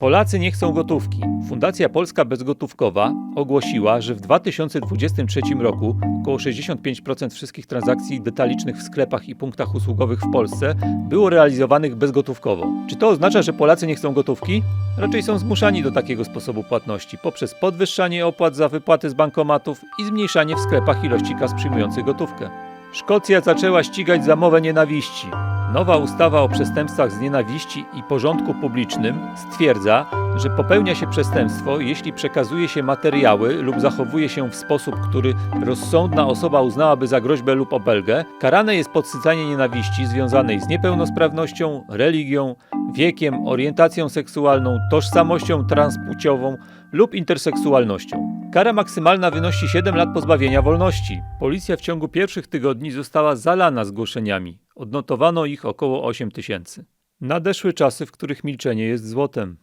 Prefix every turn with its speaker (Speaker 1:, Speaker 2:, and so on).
Speaker 1: Polacy nie chcą gotówki. Fundacja Polska Bezgotówkowa ogłosiła, że w 2023 roku około 65% wszystkich transakcji detalicznych w sklepach i punktach usługowych w Polsce było realizowanych bezgotówkowo. Czy to oznacza, że Polacy nie chcą gotówki? Raczej są zmuszani do takiego sposobu płatności poprzez podwyższanie opłat za wypłaty z bankomatów i zmniejszanie w sklepach ilości kas przyjmujących gotówkę. Szkocja zaczęła ścigać za mowę nienawiści. Nowa ustawa o przestępstwach z nienawiści i porządku publicznym stwierdza, że popełnia się przestępstwo, jeśli przekazuje się materiały lub zachowuje się w sposób, który rozsądna osoba uznałaby za groźbę lub obelgę. Karane jest podsycanie nienawiści związanej z niepełnosprawnością, religią, wiekiem, orientacją seksualną, tożsamością transpłciową lub interseksualnością. Kara maksymalna wynosi 7 lat pozbawienia wolności. Policja w ciągu pierwszych tygodni została zalana zgłoszeniami. Odnotowano ich około 8 tysięcy. Nadeszły czasy, w których milczenie jest złotem.